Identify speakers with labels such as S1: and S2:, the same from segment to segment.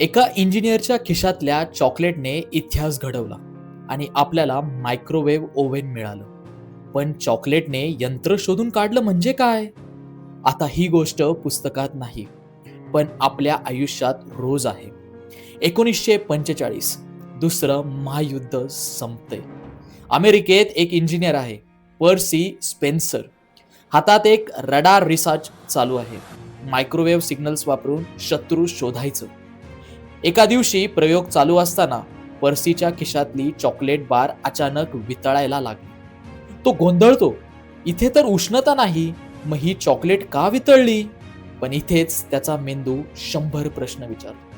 S1: एका इंजिनियरच्या खिशातल्या चॉकलेटने इतिहास घडवला आणि आपल्याला मायक्रोवेव्ह ओव्हन मिळालं. पण चॉकलेटने यंत्र शोधून काढलं म्हणजे काय? आता ही गोष्ट पुस्तकात नाही पण आपल्या आयुष्यात रोज आहे. एकोणीसशे पंचेचाळीस दुसरं महायुद्ध संपते अमेरिकेत एक इंजिनियर आहे पर्सी स्पेन्सर. हातात एक रडार रिसर्च चालू आहे. मायक्रोवेव्ह सिग्नल्स वापरून शत्रू शोधायचं. एका दिवशी प्रयोग चालू असताना पर्सीच्या खिशातली चॉकलेट बार अचानक वितळायला लागली. तो गोंधळतो इथे तर उष्णता नाही मग ही चॉकलेट का वितळली? पण इथेच त्याचा मेंदू शंभर प्रश्न विचारतो.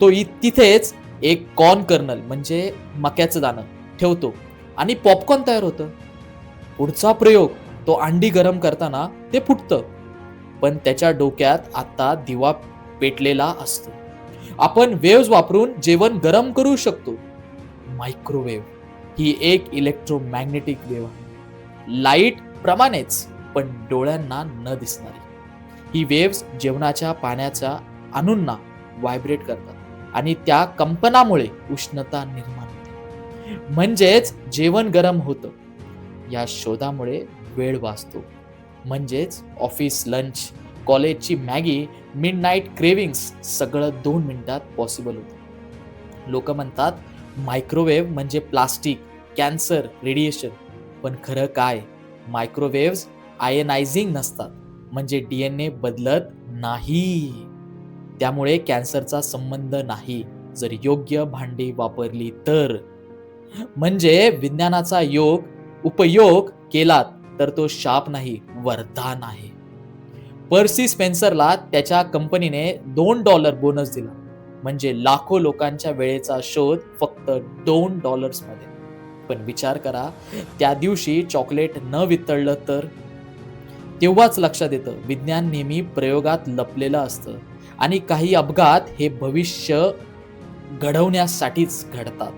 S1: तो इ- तिथेच एक कॉर्न कर्नल म्हणजे मक्याचं दाणं ठेवतो आणि पॉपकॉर्न तयार होतं. पुढचा प्रयोग तो अंडी गरम करताना ते फुटतं पण त्याच्या डोक्यात आता दिवा पेटलेला असतो. आपण वेव्ज वापरून जेवण गरम करू शकतो. मायक्रोवेव्ह ही एक इलेक्ट्रोमॅग्नेटिक वेव्ह आहे. लाइट प्रमाणेच पण डोळ्यांना न दिसणारी. ही वेव्स जेवणाच्या पाण्याच्या अणूंना व्हायब्रेट करतात आणि त्या कंपनामुळे उष्णता निर्माण होते. म्हणजेच जेवण गरम होतं. या शोधामुळे वेळ वाचतो. म्हणजेच ऑफिस लंच कॉलेजची मॅगी मिड नाईट क्रेविंग्स सगळं दोन मिनिटात पॉसिबल होतं. लोक म्हणतात मायक्रोवेव्ह म्हणजे प्लास्टिक कॅन्सर रेडिएशन पण खरं काय? मायक्रोवेव्ह आयनायझिंग नसतात म्हणजे डी एन ए बदलत नाही. त्यामुळे कॅन्सरचा संबंध नाही जर योग्य भांडी वापरली तर. म्हणजे विज्ञानाचा योग उपयोग केलात तर तो शाप नाही वरदान आहे पर्सी स्पेन्सरला त्याच्या कंपनीने दोन डॉलर बोनस दिला. म्हणजे लाखो लोकांच्या वेळेचा शोध फक्त दोन डॉलर्समध्ये. पण विचार करा त्या दिवशी चॉकलेट न वितळलं तर? तेव्हाच लक्षात येतं विज्ञान नेहमी प्रयोगात लपलेलं असतं आणि काही अपघात हे भविष्य घडवण्यासाठीच घडतात.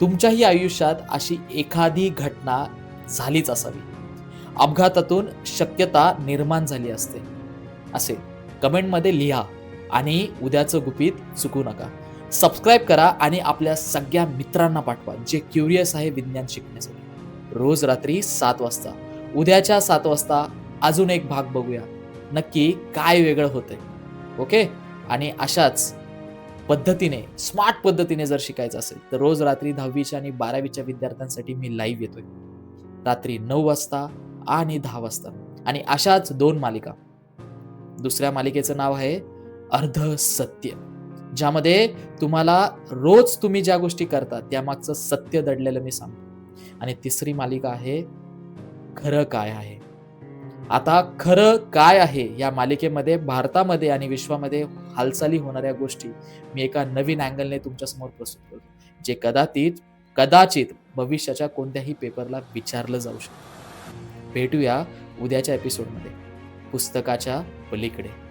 S1: तुमच्याही आयुष्यात अशी एखादी घटना झालीच असावी. अपघातातून शक्यता निर्माण झाली असते. असे कमेंटमध्ये लिहा आणि उद्याचं गुपित चुकू नका. सबस्क्राईब करा आणि आपल्या सगळ्या मित्रांना पाठवा जे क्युरियस आहे विज्ञान शिकण्यासाठी. रोज रात्री सात वाजता. उद्याच्या सात वाजता अजून एक भाग बघूया. नक्की काय वेगळं होतंय. ओके? आणि अशाच पद्धतीने स्मार्ट पद्धतीने जर शिकायचं असेल तर रोज रात्री दहावीच्या आणि बारावीच्या विद्यार्थ्यांसाठी मी लाईव्ह येतोय. रात्री नऊ वाजता आणि दहा वाजता. आणि अशाच दोन मालिका. दुसऱ्या मालिकेचं नाव आहे अर्ध सत्य. ज्यामध्ये तुम्हाला रोज तुम्ही ज्या गोष्टी करता त्यामागचं सत्य दडलेलं मी सांगतो. आणि तिसरी मालिका आहे खरं काय आहे? आता खरं काय आहे या मालिकेमध्ये भारतामध्ये आणि विश्वामध्ये हालचाली होणाऱ्या गोष्टी मी एका नवीन अँगलने तुमच्यासमोर प्रस्तुत करतो. जे कदाचित कदाचित भविष्याच्या कोणत्याही पेपरला विचारलं जाऊ शकतं. भेटूया उद्याच्या एपिसोडमध्ये पुस्तकाच्या पलीकडे.